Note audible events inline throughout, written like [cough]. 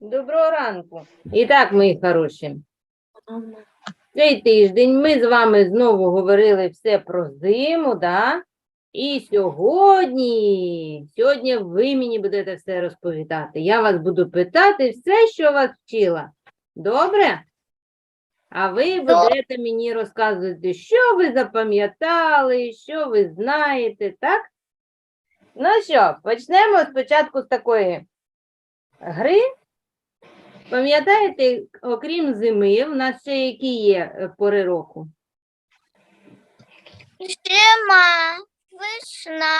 Доброго ранку. І так, мої хороші, цей тиждень ми з вами знову говорили все про зиму, да? І сьогодні, сьогодні ви мені будете все розповідати. Я вас буду питати все, що вас вчила. Добре? А ви будете мені розказувати, що ви запам'ятали, що ви знаєте, так? Ну що, почнемо спочатку з такої гри. Пам'ятаєте, окрім зими, в нас ще які є е, пори року? Зима, весна,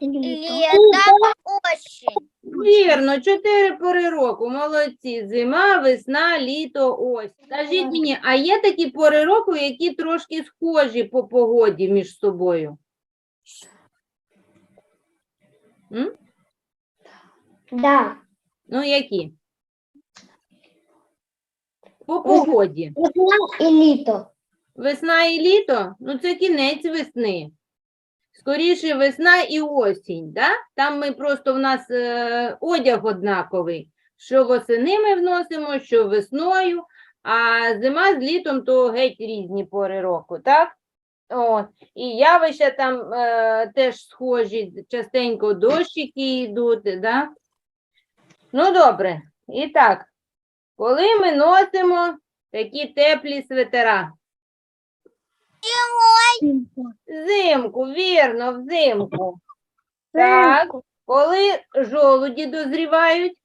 лето, осень. Вірно, чотири пори року. Молодці. Зима, весна, літо, ось. Скажіть мені, а є такі пори року, які трошки схожі по погоді між собою? М? Да. Ну, які? По погоді. Весна и лето. Весна і літо? Ну, це кінець весни. Скоріше весна і осінь, да? Там ми просто в нас е, одяг однаковий. Що восени ми вносимо, що весною, а зима з літом то геть різні пори року, так? От. І явища там е, теж схожі, частенько дощики йдуть, да? Ну, добре. І так, коли ми носимо такі теплі свитера? Взимку, вірно, взимку. Так, коли жолуді дозрівають,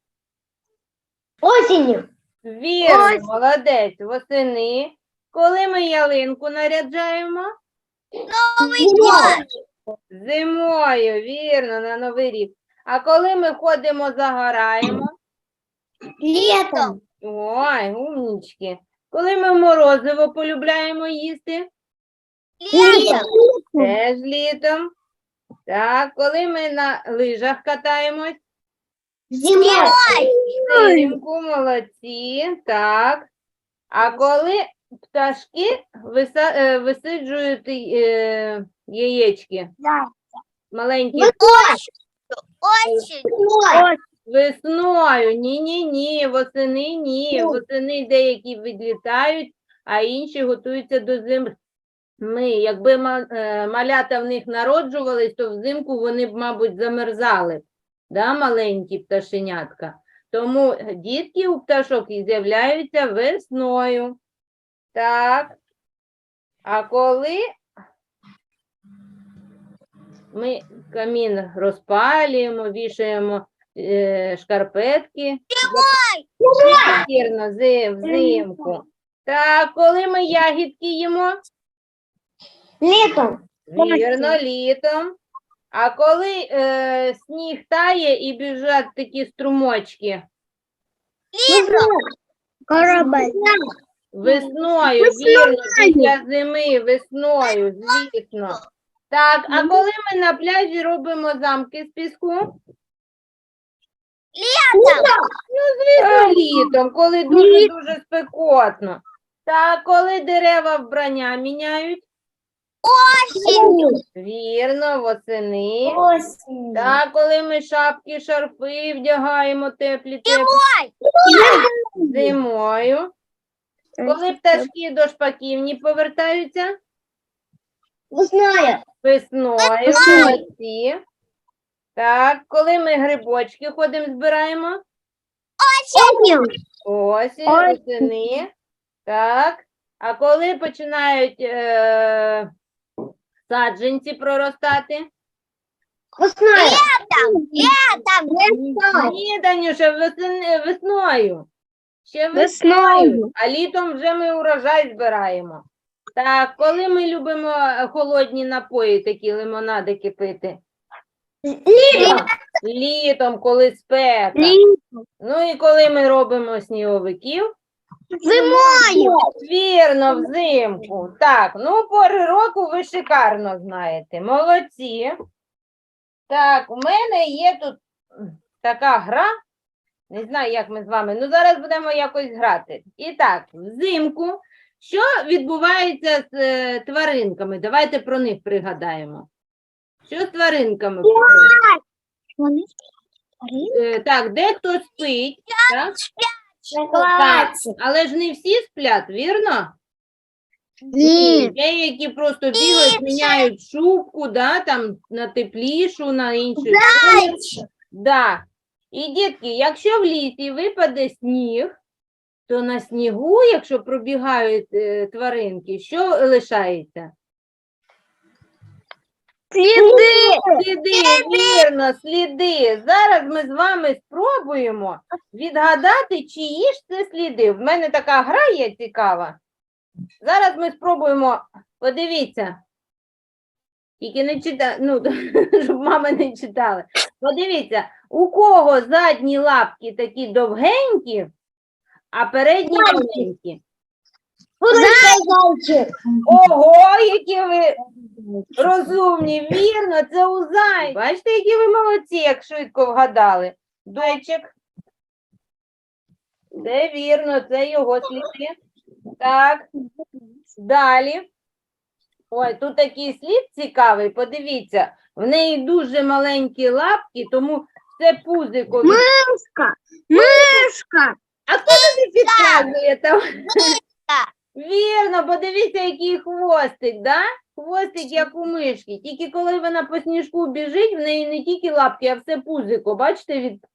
Осенью. вірно, Ось. молодець, восени. Коли ми ялинку наряджаємо, зимою, вірно, на Новий рік. А коли ми ходимо, загораємо, Летом. Ой, умнічки. Коли ми морозиво полюбляємо їсти, Летом. теж літом. Так, коли ми на лижах катаємось, Зимой. Взимку, молодці, так. А коли пташки виса- е, висиджують е, яєчки, маленькі Осень. Осень. Весною, ні-ні-ні, восени ні, восени деякі відлітають, а інші готуються до зими. Якби е, малята в них народжувались, то взимку вони б, мабуть, замерзали, да, маленькі пташенятка. Тому дітки у пташок і з'являються весною. Так. А коли ми камін розпалюємо, вішаємо шкарпетки. Вірно, зи- взимку. Так, коли ми ягідки їмо, Летом. вірно, літом. А коли е, сніг тає і біжать такі струмочки, Летом. Корабль. весною, вірно, після зими, весною, звісно. Так, а коли ми на пляжі робимо замки з піску? Летом. Звісно, літом, коли дуже-дуже спекотно. Так, коли дерева вбрання міняють? Осенью. Вірно, восени. Осенью. Так, коли ми шапки, шарфи вдягаємо теплі теплі зимою. Коли пташки до шпаківні повертаються Весною. весною, молодці. Так, коли ми грибочки ходимо, збираємо Осенью. осінь, Ой. Так. А коли починають е- саджанці проростати? Весною. Летом. Летом. Ні, Данюша, весен- весною. Ще Весною. весною. А літом вже ми урожай збираємо. Так, коли ми любимо е, холодні напої, такі лимонадики пити? Літом, коли спека. Ну і коли ми робимо сніговиків? Зимою. Вірно, взимку. Так, ну пори року ви шикарно знаєте. Молодці. Так, у мене є тут така гра. Не знаю, як ми з вами. Ну, зараз будемо якось грати. І так, взимку. Що відбувається з е, тваринками? Давайте про них пригадаємо. Що з тваринками? Вони Е, Так, дехто спить, так? Так, але ж не всі сплять, вірно? Ні. Деякі просто бігають, міняють шубку, да, там на теплішу, на іншу. Да. І дітки, якщо в лісі випаде сніг, то на снігу, якщо пробігають е, тваринки, що лишається? Сліди. Сліди, вірно, сліди. Зараз ми з вами спробуємо відгадати, чиї ж це сліди. В мене така гра є цікава. Зараз ми спробуємо, подивіться. Тільки не чита, ну, [laughs] щоб мама не читала. Подивіться, у кого задні лапки такі довгенькі, а передні маленькі. Зайчик. Ого, які ви розумні, вірно, це у зай. Бачите, які ви молодці, як швидко вгадали. Дойчик. Це вірно, це його сліди. Так, далі. Ой, тут такий слід цікавий, подивіться. В неї дуже маленькі лапки, тому це пузико. Мишка. Мишка. А хто тобі підказує там? Вірно, подивіться, який хвостик, да? Хвостик, як у мишки. Тільки коли вона по сніжку біжить, в неї не тільки лапки, а все пузико, бачите, від,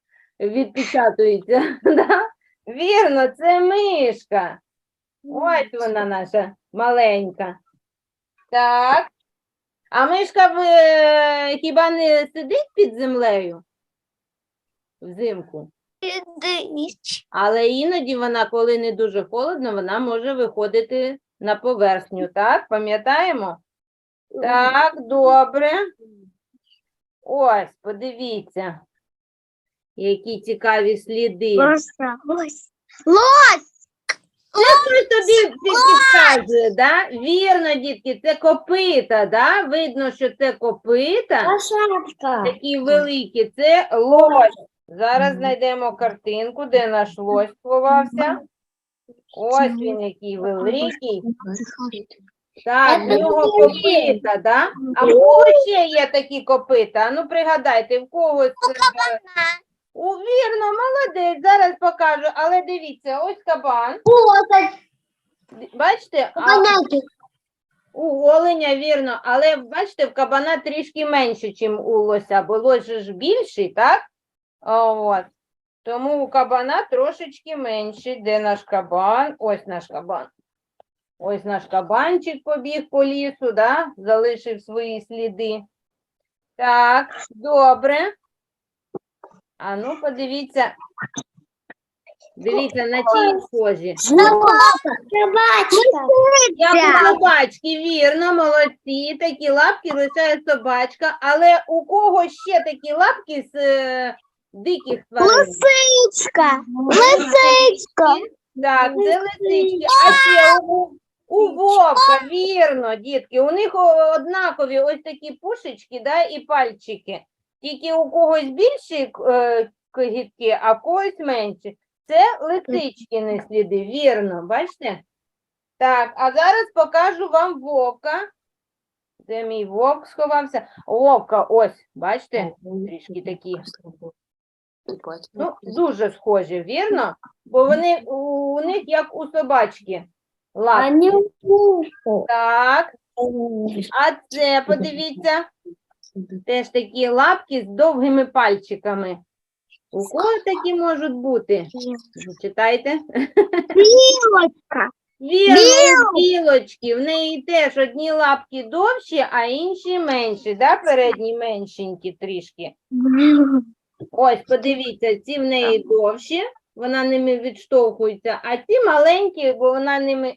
відпечатується. [laughs] Да? Вірно, це мишка. Ось вона наша маленька. Так. А мишка в, е, хіба не сидить під землею? Взимку. Але іноді вона, коли не дуже холодно, вона може виходити на поверхню, так? Пам'ятаємо? Так, добре. Ось, подивіться, які цікаві сліди. Лося. Лось. Хтось тобі пі- підказує, да? Вірно, дітки, це копита, да? Видно, що це копита, Лошадка. такі великі, це лось. Зараз знайдемо картинку, де наш лось сховався. Ось він який великий. Так, в нього копита, да? А в кого ще є такі копита? Ну пригадайте, в когось. е, У вірно, молодець, зараз покажу. Але дивіться, ось кабан. Бачите, а у оленя вірно, але бачите, в кабана трішки менше, ніж у лося, бо лось же ж більший, так? От. Тому у кабана трошечки менший. Де наш кабан? Ось наш кабан. Ось наш кабанчик побіг по лісу, да? залишив свої сліди. Так, добре. А ну, подивіться. Дивіться, на чиї схожі. Собачка. Як у собачки, вірно, молодці. Такі лапки лишає собачка. Але у кого ще такі лапки з е, диких тварин? Лисичка. Лисичка. Так, це лисички. А ще у, у вовка, вірно, дітки. У них однакові ось такі пушечки да, і пальчики. Тільки у когось більші е, когітки, а в когось менші. Це лисичкини сліди, вірно, бачите? Так, а зараз покажу вам вовка. Де мій вовк сховався? Вовка, ось, бачите? Трішки такі. Ну, дуже схожі, вірно? Бо вони у, у них як у собачки. Лапки. Так, а це, подивіться, теж такі лапки з довгими пальчиками. У кого такі можуть бути? Читайте. Білочка. Вірно, білочки. В неї теж одні лапки довші, а інші менші, да? передні меншенькі трішки. Ось, подивіться, ці в неї довші, вона ними відштовхується, а ці маленькі, бо вона ними,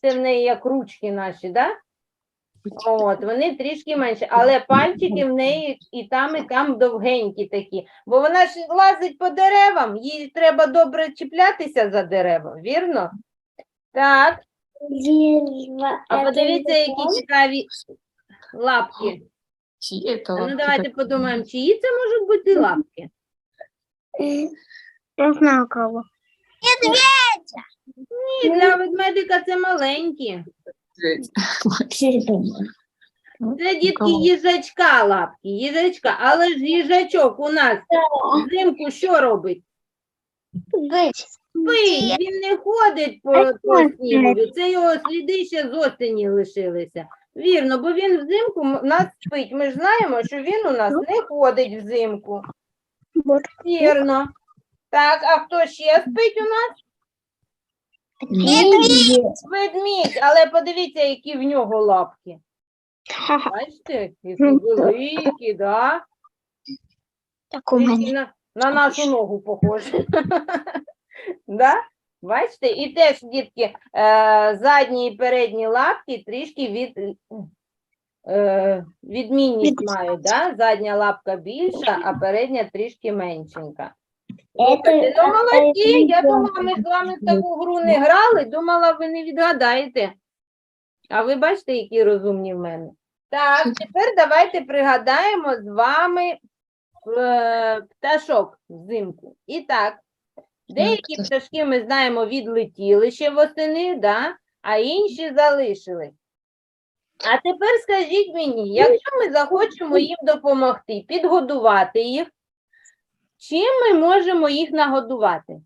це в неї як ручки наші, да? От, вони трішки менші, але пальчики в неї і там, і там довгенькі такі. Бо вона ж лазить по деревам, їй треба добре чіплятися за дерева, вірно? Так, а подивіться, які цікаві лапки. А ну давайте подумаємо, чиї це можуть бути лапки? Я знаю кого. Ні, для ведмедика це маленькі. Це дітки їжачка лапки, їжачка, але ж їжачок у нас взимку що робить? Спить, він не ходить по, по снігові, це його сліди ще з осені лишилися. Вірно, бо він взимку м- у нас спить. Ми ж знаємо, що він у нас не ходить взимку. Вірно. Так, а хто ще спить у нас? Ведмідь, але подивіться, які в нього лапки. Бачите, які великі, да? Так у на, на нашу ногу похоже. [laughs] да? Бачите, і теж, дітки, е, задні і передні лапки трішки від, е, відмінність Від- мають. Да? Задня лапка більша, а передня трішки меншенька. Це- Ну, молодці, я думала, ми з вами в таку гру не грали, думала, ви не відгадаєте. А ви бачите, які розумні в мене. Так, тепер давайте пригадаємо з вами е, пташок взимку. І так, деякі пташ- пташки ми знаємо відлетіли ще восени, да? а інші залишили. А тепер скажіть мені, якщо ми захочемо їм допомогти, підгодувати їх, чим ми можемо їх нагодувати?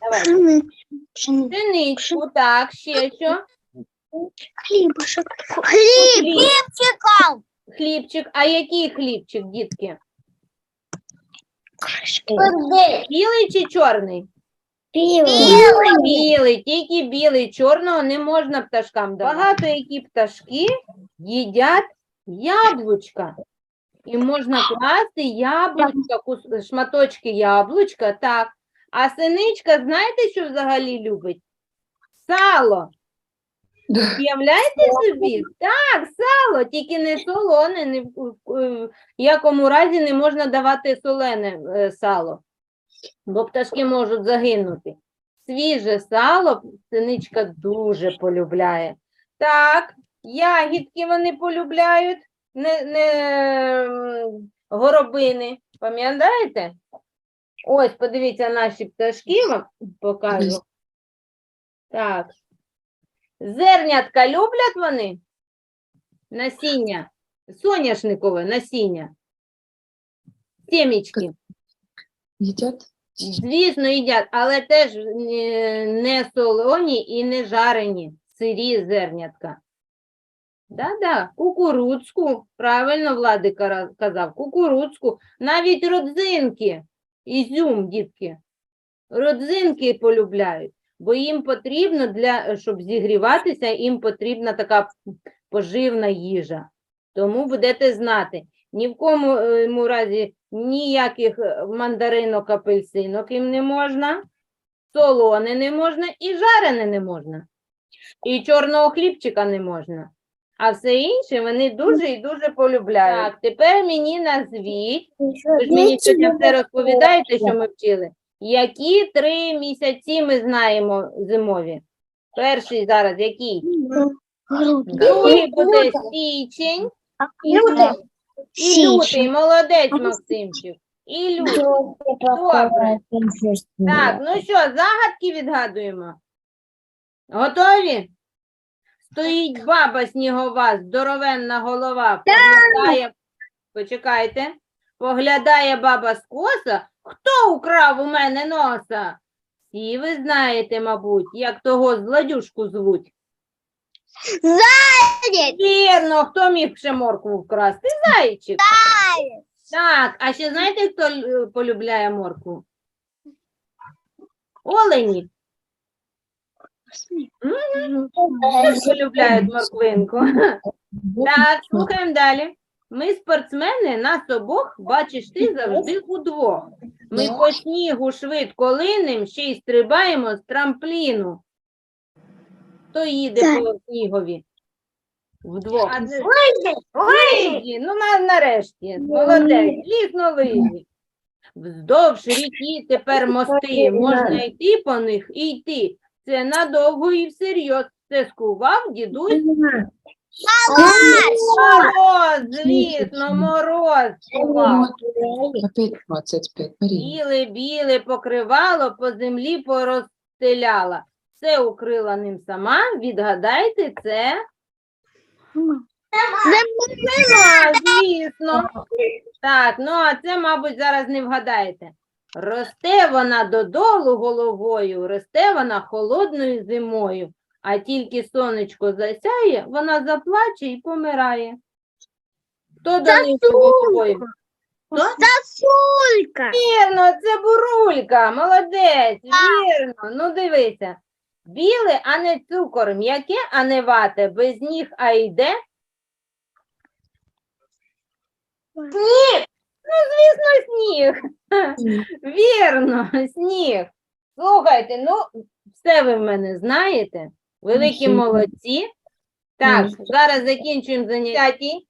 Давай. Пшеничку, так, ще що? Хліб. Хлібчик. А який хлібчик, дітки? Білий чи чорний? Білий, тільки білий, чорного не можна пташкам давати. Багато які пташки їдять яблучка. І можна класти яблучка, кус- шматочки яблучка, так. А синичка, знаєте, що взагалі любить? Сало. Уявляєте собі? Так, сало, тільки не солоне, ні в в- в якому разі не можна давати солене е, сало, бо пташки можуть загинути. Свіже сало синичка дуже полюбляє. Так, ягідки вони полюбляють, не, не горобини. Пам'ятаєте? Ось, подивіться, наші пташки вам покажу. Так. Зернятка люблять вони? Насіння. Соняшникове насіння. Семічки. Едят? Звісно, їдять, але теж е, не солоні і не жарені, сирі зернятка. Да-да, кукурудзку, правильно Владик казав, кукурудзку, навіть родзинки, ізюм, дітки. Родзинки полюбляють, бо їм потрібно для, щоб зігріватися, їм потрібна така поживна їжа. Тому будете знати, ні в кому е, разі ніяких е, мандаринок, апельсинок їм не можна, солоне не можна і жарене не можна. І чорного хлібчика не можна. А все інше вони дуже і дуже полюбляють. Так, тепер мені назвіть, ви ж мені сьогодні все розповідаєте, що ми вчили. Які три місяці ми знаємо зимові? Перший зараз який? Другий буде січень і лютий. Молодець, Максимчик. І лютий. Добре. Так, ну що, загадки відгадуємо? Готові? Стоїть баба снігова, здоровенна голова, поглядає, почекайте, поглядає баба скоса, хто украв у мене носа? І ви знаєте, мабуть, як того злодюшку звуть. Вірно, хто міг ще моркву вкрасти? Зайчик. Так, а ще знаєте, хто л- полюбляє моркву? Олені. Теж полюбляють морквинку. [laughs] Так, слухаємо далі. Ми спортсмени, нас обох, бачиш ти завжди удвох. Ми по снігу швидко линем, ще й стрибаємо з трампліну. Хто їде по снігові? Вдвох. Лижі, ну на, нарешті, молодець, лісно лижі. Вздовж ріки тепер мости, можна йти по них і йти. Це надовго і всерйоз. Це скував дідусь Мороз, звісно, мороз скував. Опять 25, Мария. Біле, біле покривало, по землі порозстеляла. Все укрила ним сама. Відгадайте, це Нема, звісно. Так, ну а це, мабуть, зараз не вгадаєте. Росте вона додолу головою, росте вона холодною зимою, а тільки сонечко засяє, вона заплаче і помирає. Хто до? Сосулька. Вірно, це бурулька, молодець, вірно. Ну дивися. Біле, а не цукор, м'яке, а не вате, без ніг, а йде. Сніг. Ну, звісно, сніг. Вірно, сніг. Слухайте, ну, все ви в мене знаєте. Великі молодці. Так, зараз закінчуємо заняття.